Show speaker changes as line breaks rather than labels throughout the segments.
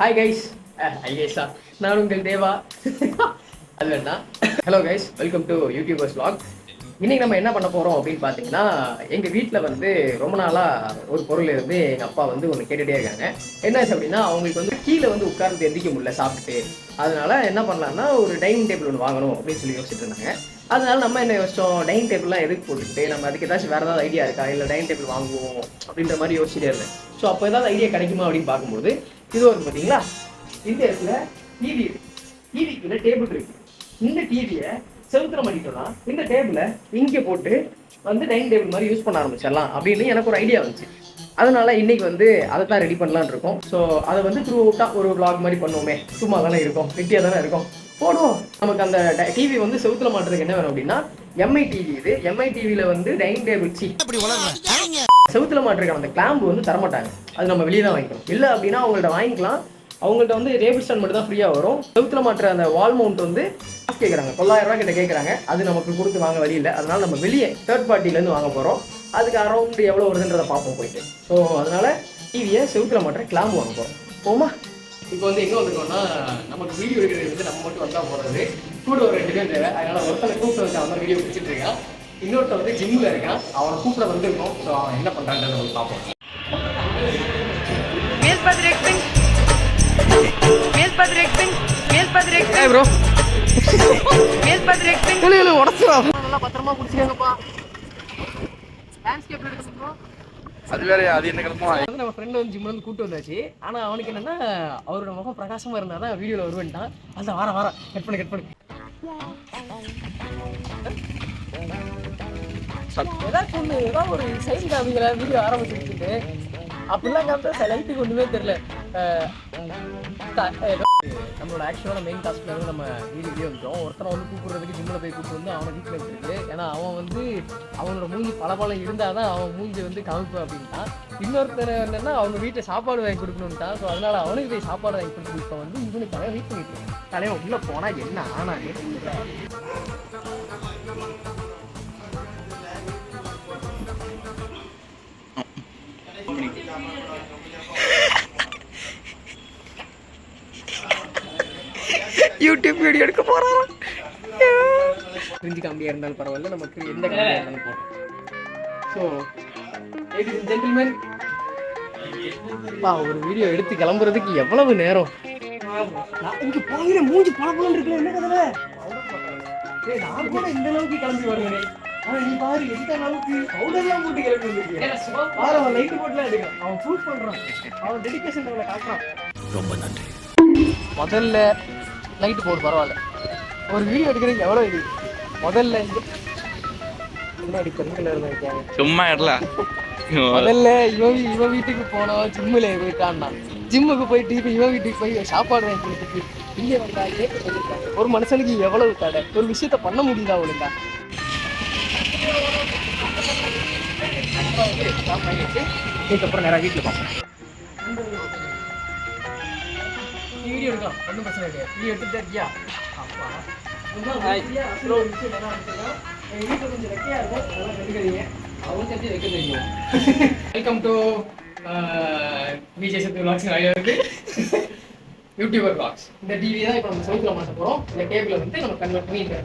Hi guys hi நான் உங்கள் தேவா. அது வேண்டாம். Hello guys welcome to youtubers vlog. இன்னைக்கு நம்ம என்ன பண்ண போறோம் அப்படின்னு பார்த்தீங்கன்னா எங்க வீட்டில் வந்து ரொம்ப நாளா ஒரு பொருள் இருந்து எங்க அப்பா வந்து ஒன்று கேட்டுட்டே இருக்காங்க. என்னாச்சு அப்படின்னா அவங்களுக்கு வந்து கீழே வந்து உட்கார்ந்து எந்திக்க முடியல சாப்பிட்டு அதனால என்ன பண்ணலாம்னா ஒரு டைனிங் டேபிள் ஒன்று வாங்கணும் அப்படின்னு சொல்லி யோசிச்சுட்டு இருந்தாங்க. அதனால நம்ம என்ன யோசிச்சோம் டைனிங் டேபிள்லாம் எதுக்கு போட்டுக்கிட்டு நம்ம அதுக்கு ஏதாச்சும் வேறு ஏதாவது ஐடியா இருக்கா? இல்லை டைனிங் டேபிள் வாங்குவோம் அப்படின்ற மாதிரி யோசிச்சுட்டே இருந்தேன். ஸோ அப்போ ஏதாவது ஐடியா கிடைக்குமா அப்படின்னு பார்க்கும்போது இது ஒரு பார்த்தீங்களா இந்த இடத்துல டிவி இருக்கு. டிவிக்குள்ள டேபிள் இருக்கு. இந்த டிவியை செவுத்துல பண்ணிட்டோம்னா இந்த டேபிளை இங்கே போட்டு வந்து டைனிங் டேபிள் மாதிரி யூஸ் பண்ண ஆரம்பிச்சிடலாம் அப்படின்னு எனக்கு ஒரு ஐடியா வந்துச்சு. அதனால இன்னைக்கு வந்து அதை தான் ரெடி பண்ணலாம்னு இருக்கோம். ஸோ அதை வந்து த்ரூ அவுட்டாக ஒரு vlog மாதிரி பண்ணுவோமே. சும்மா தானே இருக்கும். வெட்டியாக தானே இருக்கும். போடுவோம். நமக்கு அந்த டிவி வந்து செவுத்துல மாட்டுறதுக்கு என்ன வேணும் அப்படின்னா எம்ஐ டிவி இது. எம்ஐ டிவியில் வந்து டைனிங் டேபிள் சி செவுத்துல மாட்டிருக்க அந்த கிளாம்பு வந்து தரமாட்டாங்க. அது நம்ம வெளியே தான் வாங்கிக்கணும். இல்லை அப்படின்னா அவங்கள்ட்ட வாங்கிக்கலாம். அவங்கள்ட்ட வந்து டேபிள் ஸ்டாண்ட் மட்டும் தான் ஃப்ரீயாக வரும். செவுத்துல மாட்டுற அந்த வால் மவுண்ட் வந்து கேட்குறாங்க தொள்ளாயிரம் ரூபாய் கிட்ட கேட்குறாங்க அது நமக்கு கொடுத்து வாங்க வழி இல்லை. அதனால நம்ம வெளியே தேர்ட் பார்ட்டிலேருந்து வாங்க போகிறோம் அதுக்கு அரௌண்ட் எவ்வளோ வருதுன்றதை பார்ப்போம் போயிட்டு. ஸோ அதனால டிவியை செவுத்துல மாட்டுற கிளாம்பு வாங்க போகிறோம் போமா? இப்போ வந்து எங்கே வந்திருக்கோம்னா நமக்கு வீடியோ எடுக்கிறது வந்து நம்ம மட்டும் வந்தால் போகிறது கூட ஒரு ரெண்டு பேர் தேவை. அதனால ஒருத்தனை கூப்பிட்டு வச்சு அவன் வீடியோ பிடிச்சிட்டு இருக்கான். இன்னொருத்த வந்து ஜிம்மில் இருக்கான். அவனை கூப்பிட வந்திருக்கோம். ஸோ அவன் என்ன பண்ணுறான்றதை நம்ம பார்ப்போம்.
Mees Padrekting. Mees Padrekting. Mees Padrekting.
ஏய் ப்ரோ
Mees Padrekting.
இல்லை இல்லை உடச்சுடா நல்லா பத்திரமா பிடிச்சிக்கங்கப்பா. ப்ரோ
அது வேற அது என்ன கிளம்புமா
வந்து நம்ம ஃப்ரெண்ட் வந்து ஜிம்ல வந்து கூட்டு வந்தாச்சு. ஆனா அவனுக்கு என்னன்னா அவரோட முகம் பிரகாசமா இருந்தா தான் வீடியோல வருவேன்ட்டான். அந்த வார வாரம் கட் பண்ணு கட் பண்ணு. ஒண்ணு ஏதாவது ஒரு சைன் காமிங்களா வீடியோ ஆரம்பிச்சுட்டு அப்படிலாம் காமிச்சா லைட்டுக்கு ஒண்ணுமே தெரியல. நம்மளோட ஆக்சுவலான மெயின் டாஸ்க்ல வந்து நம்ம வீடியோ வந்துட்டோம். ஒருத்தனை வந்து கூப்பிடுறதுக்கு ஜிம்மில் போய் கூப்பிட்டு வந்து அவனை வீட்டில் வச்சிருக்கு. ஏன்னா அவன் வந்து அவனோட மூஞ்சி பளபளம் இருந்தால் தான் அவன் மூஞ்சி வந்து காமிப்பான் அப்படின்ட்டான். இன்னொருத்தர் என்னன்னா அவங்க வீட்டில் சாப்பாடு வாங்கி கொடுக்கணுன்ட்டான் ஸோ அதனால அவனுக்கு போய் சாப்பாடு வாங்கி கொடுத்து இப்போ வந்து இவனுக்காக வெயிட் பண்ணிட்டு இருக்கேன். தலைவன் உள்ளே போனால் என்ன ஆனா? யூடியூப் வீடியோ எடுக்க போறான் கிரிஞ்சு காமெடியாக இருந்தாலும் பரவாயில்ல நமக்கு எந்த காமெடியாக இருந்தாலும் போதும். ஸோ லேடிஸ் ஜென்டில்மேன் ஒரு வீடியோ எடுத்து கிளம்புறதுக்கு எவ்வளவு நேரம்? நான் இங்க பாக்குற மூஞ்சி பளபளன்னு இருக்குல்ல என்ன கதை? ஏய் நான் கூட இந்த அளவுக்கு கிளம்பி வருவேன். ஆனா நீ பாரு எந்த அளவுக்கு பவுடர்லாம் போட்டு கிளம்பி வந்திருக்கீங்க பாரு அவன் லைட் போட்டுலாம் எடுக்கான் அவன் ப்ரூஃப் பண்றான். அவன் டெடிகேஷன் அவனை காட்டுறான்.
ரொம்ப நன்றி.
முதல்ல லைட் போடு பரவாயில்ல. ஒரு வீடியோ எடுக்கிறதுக்கு எவ்வளோ இது? முதல்ல இங்க முன்னாடி பெண்கள் இருக்காங்க?
சும்மா இடல
முதல்ல இவன் இவன் வீட்டுக்கு போனோம் ஜிம்மில் போயிட்டான்னா ஜிம்முக்கு போயிட்டு இப்போ இவன் வீட்டுக்கு போய் சாப்பாடு வாங்கி கொடுத்துட்டு இங்கே வந்தா சொல்லியிருக்காங்க ஒரு மனுஷனுக்கு எவ்வளவு தடை? ஒரு விஷயத்த பண்ண முடியுதா ஒழுங்கா? இதுக்கப்புறம் நேராக வீட்டில் பார்ப்போம் வீடியோ எடுக்கலாம். ஒன்றும் பிரச்சனை கிடையாது வீடியோ எடுத்துட்டு இருக்கியா? அப்பா. வெல்கம் டு விஜய் சத்து விளாக்ஸ் நிறைய இருக்கு யூடியூபர் பிளாக்ஸ் இந்த டிவி தான் இப்போ நம்ம சவுத்தில் மாட்ட போகிறோம் இந்த டேபிளை வந்து நம்ம கன்வெர்ட் பண்ணி இந்த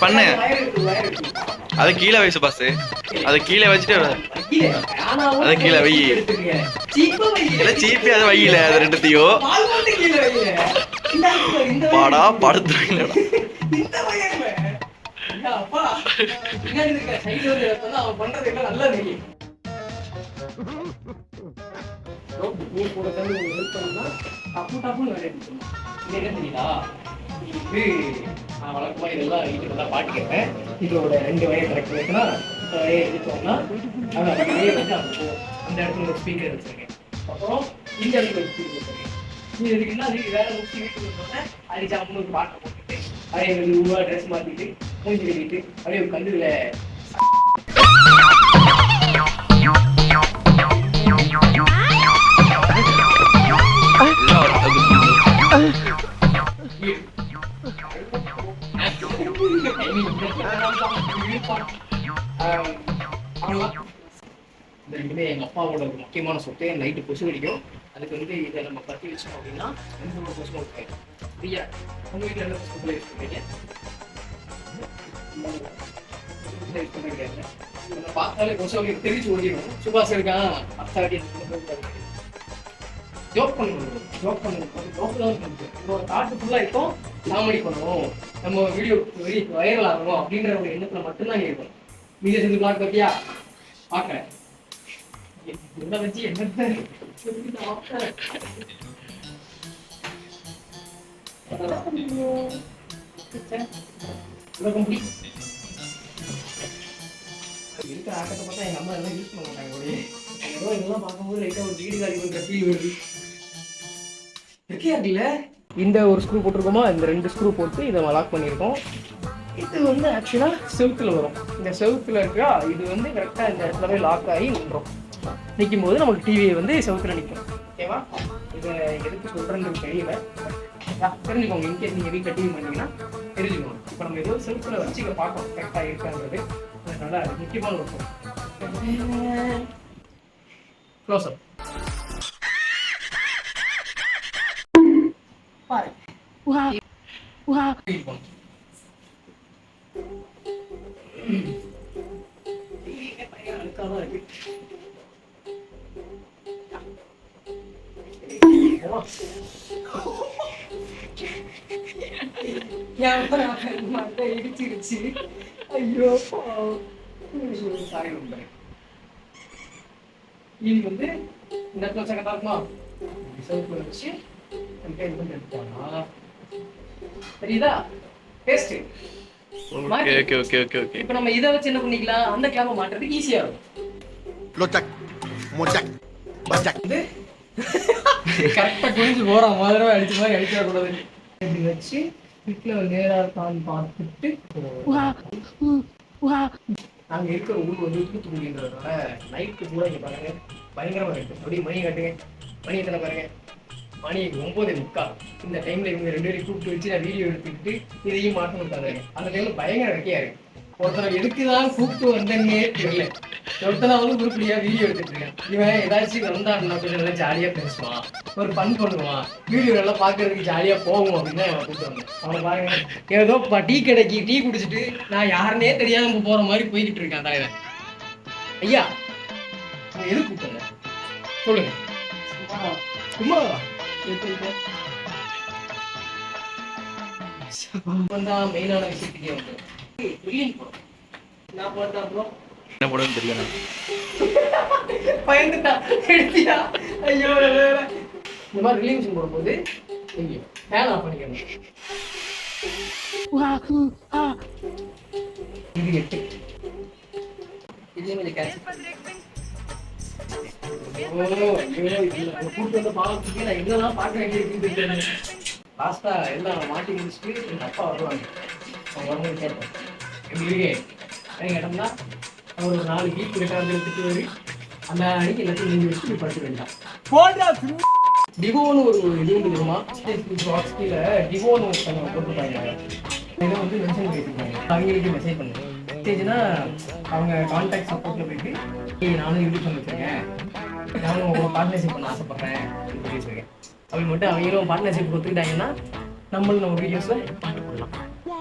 பண்ணு அது கீழே வயசு பாஸ் அது கீழே வச்சுட்டு
அது
அதை கீழே வை. இல்ல சீப்பி அது வையில அது
ரெண்டுத்தையோ
பாடா
வயலுல.
படுத்துறீங்களா
அப்பா. இருக்க நல்லா தெரியும். பண்ணா, டப்பு டப்புன்னு வந்து நான் வழக்கமாக இதெல்லாம் வீட்டுக்கு தான் பாட்டு கேட்பேன் இதோட ரெண்டு வயர் கரெக்ட் வைக்கனா இந்த வயர் எடுத்தோம்னா அந்த அப்படியே வந்து அங்க போகும் அந்த இடத்துல ஒரு ஸ்பீக்கர் வச்சுருக்கேன். அப்புறம் இந்த இடத்துல ஒரு ஸ்பீக்கர் வச்சிருக்கேன். இது இருக்குன்னா அது வேற முக்கிய வீட்டுக்கு வந்தோடனே அடிச்சு அம்மனுக்கு பாட்டை போட்டுட்டு அதே மாதிரி ரூபா ட்ரெஸ் மாற்றிட்டு மூஞ்சி கட்டிட்டு அப்படியே ஒரு கல்லுல வீடு முக்கியமான சொத்து நைட்டு கொசு கடிக்கும் அதுக்கு வந்து இதை நம்ம பற்றி வச்சோம் அப்படின்னா எந்த ஒரு கொசுவும் இருக்காது பிரியா உங்கள் வீட்டில் என்ன கொசு யூஸ் பண்ணுறீங்க யூஸ் பண்ணுறீங்க பார்த்தாலே கொசு அவங்களுக்கு தெரிச்சு ஓடிடும். சுபாஷ் இருக்கான் அத்தாடி ஜோக் பண்ணணும். ஜோக் பண்ணணும். ஜோக் தான் பண்ணுது உங்களோட தாட்டு ஃபுல்லாக இருக்கும். காமெடி பண்ணணும் நம்ம வீடியோ வைரல் ஆகணும் அப்படின்ற ஒரு எண்ணத்தில் மட்டும்தான் நீ இருக்கும். நீங்க செஞ்சு பிளாக் பார்த்தியா? பார்க்குறேன். என்ன வச்சு என்ன இருக்கிற ஆட்டத்தை பார்த்தா எங்கள் அம்மா எல்லாம் யூஸ் பண்ண மாட்டாங்க அப்படியே ஏதோ இதெல்லாம் பார்க்கும்போது லைட்டாக ஒரு வீடு காலி பண்ணுற ஃபீல் வருது இருக்கியா இருக்குல்ல இந்த ஒரு ஸ்க்ரூ போட்டிருக்கோமா? இந்த ரெண்டு ஸ்க்ரூ போட்டு இதை லாக் பண்ணியிருக்கோம். இது வந்து ஆக்சுவலாக செவுத்துல வரும். இந்த செவுத்துல இருக்கா? இது வந்து கரெக்டாக இந்த இடத்துல போய் லாக் ஆகி நின்றோம். நிற்கும் போது நமக்கு டிவி வந்து செவுத்துல நிற்கும். ஓகேவா? இதை எதுக்கு சொல்கிறேன்னு தெரியல. தெரிஞ்சுக்கோங்க. இன்கேஸ் நீங்கள் வீட்டில் டிவி பண்ணீங்கன்னா தெரிஞ்சுக்கோங்க. இப்போ நம்ம ஏதோ வச்சு இதை பார்க்கணும். கரெக்டாக அதனால அது முக்கியமான ஒரு க்ளோஸ் அப் பாரு. இடிச்சிருச்சு ஐயோ சாரி நம்புறேன் இது வந்து இந்த இடத்துல சவுக்குள்ள வச்சு இது பண்ணி எடுத்துக்கலாம் தெரியுதா paste
okay okay okay okay okay
இப்போ நம்ம இதை வச்சு என்ன பண்ணிக்கலாம் அந்த கிளாம மாட்டுறதுக்கு ஈஸியா இருக்கும். வந்து கரெக்டா குனிஞ்சு போறோம். மாதிரி அடிச்ச மாதிரி அடிச்சிட கூடாது. இப்படி வச்சு வீட்டுல நேரா இருக்கான்னு பார்த்துட்டு நாங்க இருக்கிற ஊர் வந்து தூத்துக்குடின்றதுனால நைட்டு கூட இங்க பாருங்க. பயங்கரமா இருக்கு. அப்படியே மணி காட்டுங்க. மணி எத்தனை பாருங்க. மணி ஒன்பது முக்கா இந்த டைம்ல இவங்க ரெண்டு பேரும் கூப்பிட்டு வச்சு நான் வீடியோ எடுத்துக்கிட்டு இதையும் மாட்டணும் உட்காந்துருக்கேன் அந்த டைம்ல பயங்கர வெக்கையா இருக்கு. ஒருத்தர் எதுக்குதான் கூப்பிட்டு வந்தேன்னே தெரியல. ஒருத்தனை வந்து உருப்படியா வீடியோ எடுத்துட்டு இருக்கேன். இவன் ஏதாச்சும் வந்தான்னா கொஞ்சம் நல்லா ஜாலியா பேசுவான். ஒரு ஃபன் பண்ணுவான். வீடியோ நல்லா பாக்குறதுக்கு ஜாலியா போகும் அப்படின்னு அவன் கூப்பிட்டு வந்தேன் அவனை பாருங்க. ஏதோ டீ கடைக்கு டீ குடிச்சிட்டு நான் யாருன்னே தெரியாம போற மாதிரி போய்கிட்டு இருக்கேன் தலைவன். ஐயா உங்களை எதுக்கு கூப்பிட்டேன் சொல்லுங்க. சும்மா தான் மெயினான விஷயத்துக்கே வந்து நான் பார்த்தா
என்ன பண்ணுன்னு தெரியல
பயந்துட்டா எடுத்தியா ஐயோ. இந்த மாதிரி ரிலீவிஷன் போடும்போது நீங்க ஃபேன் ஆஃப் பண்ணிக்கணும். இது எட்டு. இதுலயும் கொஞ்சம் கேட்ச் ஐயோ லாஸ்டா எல்லாம் மாட்டி முடிச்சுட்டு எங்க அப்பா வருவாங்க. அவங்க வரும்போது கேட்பேன் எப்படி இருக்கே? அப்படின்னு கேட்டோம்னா ஒரு நாலு வீக் ரெக்கார்டு எடுத்துட்டு வரி. அந்த அன்னைக்கு எல்லாத்தையும் நீங்க வச்சுட்டு படுத்து வேண்டாம் டிவோன்னு ஒரு இது வந்து தெரியுமா? பாக்ஸ் கீழே டிவோன்னு ஒருத்தவங்க போட்டுருப்பாங்க. இதை வந்து மென்ஷன் பண்ணிருக்காங்க அவங்களுக்கு மெசேஜ் பண்ணுங்க மெசேஜ்னா அவங்க கான்டாக்ட் சப்போர்ட்ல போயிட்டு "ஏய், நானும் யூடியூப் பண்ணி வச்சிருக்கேன். நானும் உங்க பார்ட்னர்ஷிப் பண்ண ஆசைப்படுறேன். அப்படின்னு சொல்லி வச்சிருக்கேன் அவங்க மட்டும் அவங்களும் பார்ட்னர்ஷிப் கொடுத்துக்கிட்டாங்கன்னா நம்மளும் நம்ம வீடியோஸ்ல பாட்டு போடலாம்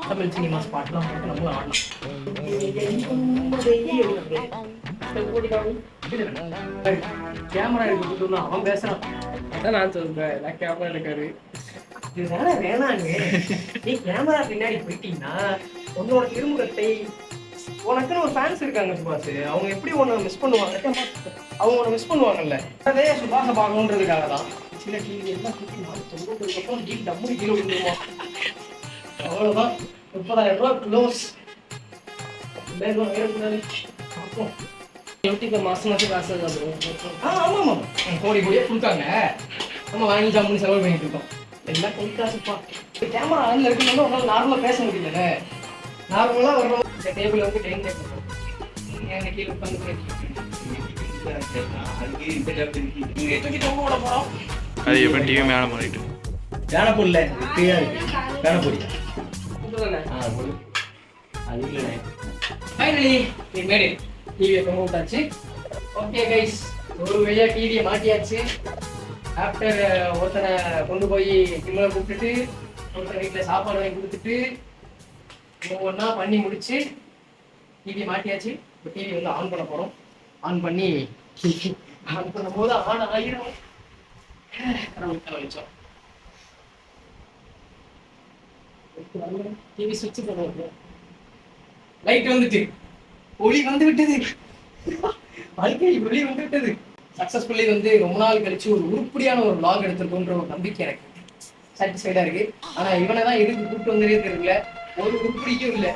தமிழ் சினிமாஸ் பாட்டுலாம் போட்டு நம்மளும் ஆடலாம். கேமரா எடுத்து அவன் பேசுறான் அதான் நான் சொல்றேன் நான் கேமரா எடுக்காரு இது வேணா வேணாங்க நீ கேமரா பின்னாடி போயிட்டீங்கன்னா உன்னோட திருமுகத்தை உனக்குன்னு ஒரு ஃபேன்ஸ் இருக்காங்க சுபாஷ் அவங்க எப்படி உன்னை மிஸ் பண்ணுவாங்க அவங்க உன்னை மிஸ் பண்ணுவாங்கல்ல அதே சுபாஷை பார்க்கணுன்றதுக்காக தான் சின்ன டிவி எல்லாம் தூக்கி நாலு தொண்ணூறுக்கப்புறம் டிவி டம்முனு கீழே விழுந்துருவான் அவ்வளோதான் முப்பதாயிரம் ரூபா க்ளோஸ்
மாசம் மாசம் காசு
ஆ ஆமாம் ஆமாம் கோடி கோடியாக கொடுத்தாங்க நம்ம வாங்கி ஜாமுன்னு செலவு பண்ணிட்டு இருக்கோம் எல்லாம் கை காசுப்பா கேமரா ஆன்ல இருக்கும்போது உங்களால் நார்மலாக பேச முடியல நார்மலாக வர்றோம் இந்த டேபிள் வந்து டைனிங் டேபிள் எங்க கீழே உட்காந்து
அது எப்படி டிவி மேலே பண்ணிட்டு
வேணப்பொருள் ஃப்ரீயா இருக்கு வேணப்பொடி
இதுதானே
ஆ சொல்லு அது இல்லைண்ணே
ஃபைனலி we made it. டிவியை தொங்க விட்டாச்சு ஓகே கைஸ் ஒரு வழியா டிவியை மாட்டியாச்சு. ஆஃப்டர் ஒருத்தனை கொண்டு போய் ஜிம்மில் கூப்பிட்டுட்டு ஒருத்தர் வீட்டில் சாப்பாடு வாங்கி கொடுத்துட்டு ஒவ்வொன்றா பண்ணி முடிச்சு டிவி மாட்டியாச்சு. இப்போ டிவி வந்து ஆன் பண்ண போகிறோம் ஆன் பண்ணி ஆன் பண்ணும்போது ஆன் கடவுளுக்கு வெளிச்சம் டிவி சுவிட்ச் பண்ணுவோம் லைட் வந்துட்டு. ஒளி வந்து விட்டது வாழ்க்கை ஒளி வந்து விட்டது சக்சஸ்ஃபுல்லி வந்து ரொம்ப நாள் கழிச்சு ஒரு உருப்படியான ஒரு vlog எடுத்திருக்கோன்ற ஒரு நம்பிக்கை எனக்கு. சாட்டிஸ்ஃபைடா இருக்கு. ஆனா இவனை தான் எதுக்கு கூப்பிட்டு வந்ததே தெரியல. ஒரு உருப்படிக்கும் இல்ல.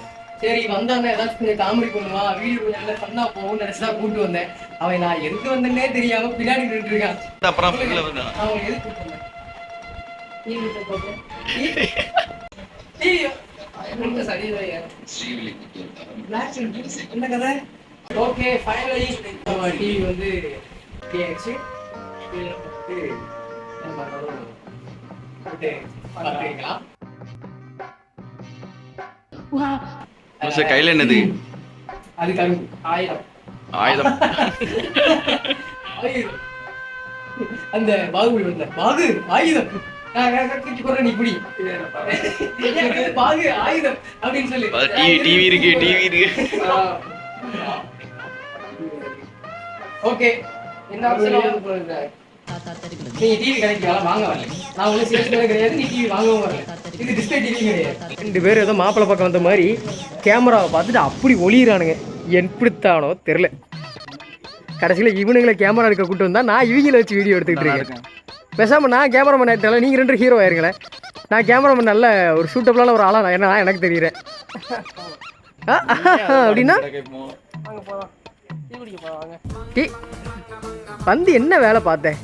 சரி வந்தானே ஏதாச்சும் கொஞ்சம் காமெடி பண்ணுவான் வீடியோ கொஞ்சம் நல்லா பண்ணா போகும்னு நினைச்சுதான் கூப்பிட்டு வந்தேன். அவன் நான் எதுக்கு வந்தேன்னே தெரியாம பின்னாடி நின்றுட்டு இருக்கான்.
அப்புறம்
அவன் எதுக்கு கூப்பிட்டு வந்தேன்? என்ன கதை? ஓகே ஃபைனலி டிவி வந்து
மனுஷ கையில என்னது?
அது கரும்பு ஆயிரம்.
ஆயுதம்.
ஆயிரம். அந்த பாகுபலி வந்த பாகு ஆயுதம். நான் க- க- தூக்கி போடுறேன் நீ பிடி. எனக்கு பாகு ஆயுதம் அப்படின்னு சொல்லி.
டிவி டிவி இருக்கு டிவி இருக்கு.
ஓகே இந்த ஆப்ஷன் வந்து போடுங்க நீ டிவி கடைக்கு வேலை வாங்க வரல நான் ஒன்றும் சேல்ஸ் கூட கிடையாது நீ டிவி வாங்கவும் வரல இது டிஸ்பிளே டிவி கிடையாது. ரெண்டு பேரும் ஏதோ மாப்பிள்ளை பக்கம் வந்த மாதிரி கேமராவை பார்த்துட்டு அப்படி ஒளியிறானுங்க. எப்படித்தானோ தெரில கடைசியில் இவனுங்களை கேமரா எடுக்க கூட்டு வந்தா நான் இவங்கள வச்சு வீடியோ எடுத்துக்கிட்டு இருக்கேன். பேசாம நான் கேமராமேன் ஆகிட்டால நீங்கள் ரெண்டு ஹீரோ ஆயிருங்களேன் நான் கேமராமேன் நல்ல ஒரு சூட்டபிளான ஒரு ஆளா நான் என்ன எனக்கு தெரியுறேன். அப்படின்னா? டீ வந்து என்ன வேலை பார்த்தேன்?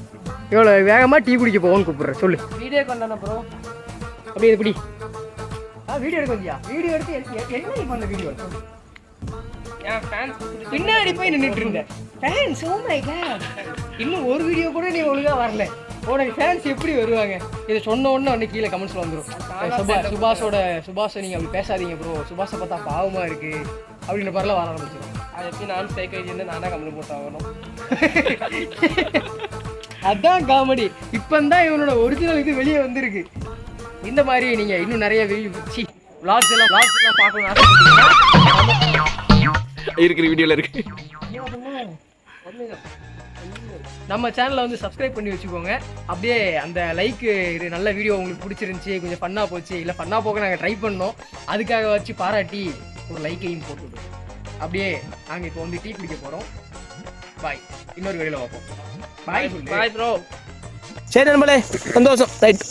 இவ்வளோ வேகமாக டீ குடிக்க போவோன்னு கூப்பிடுறேன் சொல்லு.
வீடியோ கொண்டான ப்ரோ
அப்படியே இது பிடி. ஆ வீடியோ எடுக்க வந்தியா? வீடியோ எடுத்து என்ன நீ பண்ண வீடியோ? பின்னாடி போய் நின்றுட்டு இருந்தேன். ஃபேன்ஸ் ஓ மை காட் இன்னும் ஒரு வீடியோ கூட நீ ஒழுங்கா வரல. உனக்கு ஃபேன்ஸ் எப்படி வருவாங்க? இதை சொன்ன உடனே உடனே கீழே கமெண்ட்ஸ்ல வந்துடும் சுபா சுபாஷோட சுபாஷை நீங்க அப்படி பேசாதீங்க ப்ரோ சுபாஷை பார்த்தா பாவமா இருக்கு. அப்படின்ற மாதிரிலாம் வர ஆரம்பிச்சிடும்
அது எப்படி நானும் ஸ்ட்ரைக் ஆகிட்டு நானே கம்ப்ளீட் போட்டு ஆகணும்.
அதான் காமெடி இப்போ தான் இவனோட ஒரிஜினல் இது வெளியே வந்திருக்கு. இந்த மாதிரி நீங்க இன்னும் நிறைய சி vlogs எல்லாம் vlogs எல்லாம் ஆசைப்பட்டீங்கன்னா
இருக்கிற வீடியோல இருக்கு.
நம்ம சேனலை வந்து சப்ஸ்கிரைப் பண்ணி வச்சுக்கோங்க. அப்படியே அந்த லைக் இது நல்ல வீடியோ உங்களுக்கு பிடிச்சிருந்துச்சி கொஞ்சம் ஃபன்னாக போச்சு. இல்லை ஃபன்னாக போக நாங்கள் ட்ரை பண்ணோம். அதுக்காக வச்சு பாராட்டி ஒரு லைக்கையும் போட்டு அப்படியே நாங்கள் இப்போ வந்து டீ குடிக்க போகிறோம் பாய் இன்னொரு வீடியோவில் பார்ப்போம். பாய்
பாய் ப்ரோ
சரி நண்பர்களே சந்தோஷம். ரைட்